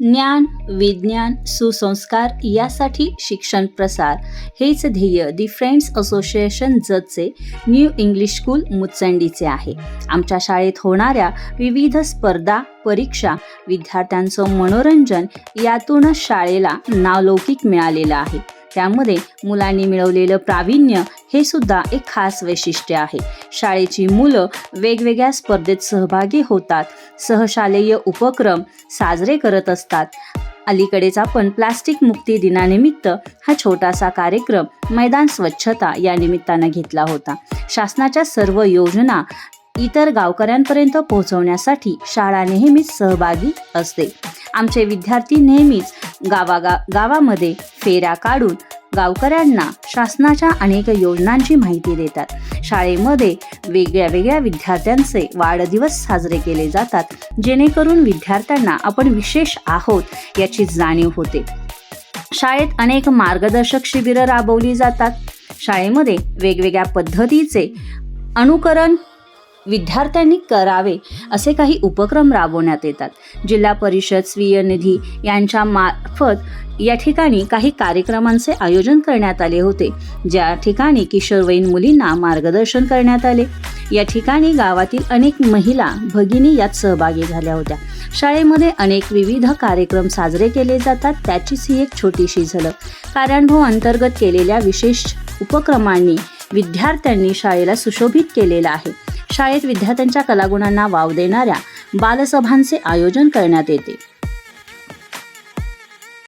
ज्ञान विज्ञान सुसंस्कार यासाठी शिक्षण प्रसार. हेच ध्येय दी फ्रेंड्स असोसिएशन जतचे न्यू इंग्लिश स्कूल मुचंडीचे आहे. आमच्या शाळेत होणाऱ्या विविध स्पर्धा परीक्षा विद्यार्थ्यांचं मनोरंजन यातूनच शाळेला नावलौकिक मिळालेलं आहे. त्यामध्ये मुलांनी मिळवलेलं प्रावीण्य हे सुद्धा एक खास वैशिष्ट्य आहे. शाळेची मुलं वेगवेगळ्या स्पर्धेत सहभागी होतात. सहशालेय उपक्रम साजरे करत असतात. अलीकडेच आपण प्लास्टिक मुक्ती दिनानिमित्त हा छोटासा कार्यक्रम मैदान स्वच्छता या निमित्तानं घेतला होता. शासनाच्या सर्व योजना इतर गावकऱ्यांपर्यंत पोहोचवण्यासाठी शाळा नेहमीच सहभागी असते. आमचे विद्यार्थी नेहमीच गावागा गावामध्ये फेऱ्या काढून गावकऱ्यांना शासनाच्या अनेक योजनांची माहिती देतात. शाळेमध्ये वेगळ्या वेगळ्या विद्यार्थ्यांचे वाढदिवस साजरे केले जातात. जेणेकरून विद्यार्थ्यांना आपण विशेष आहोत याची जाणीव होते. शाळेत अनेक मार्गदर्शक शिबिरं राबवली जातात. शाळेमध्ये वेगवेगळ्या पद्धतीचे अनुकरण विद्यार्थ्यांनी करावे असे काही उपक्रम राबवण्यात येतात. जिल्हा परिषद स्वीय निधी यांच्या मार्फत या ठिकाणी काही कार्यक्रमांचे आयोजन करण्यात आले होते. ज्या ठिकाणी किशोरवयीन मुलींना मार्गदर्शन करण्यात आले. या ठिकाणी गावातील अनेक महिला भगिनी यात सहभागी झाल्या होत्या. शाळेमध्ये अनेक विविध कार्यक्रम साजरे केले जातात. त्याचीच ही एक छोटीशी झलक. कार्यानुभव अंतर्गत केलेल्या विशेष उपक्रमांनी विद्यार्थ्यांनी शाळेला सुशोभित केलेलं आहे. शाळेत विद्यार्थ्यांच्या कलागुणांना वाव देणाऱ्या बालसभांचे आयोजन करण्यात येते.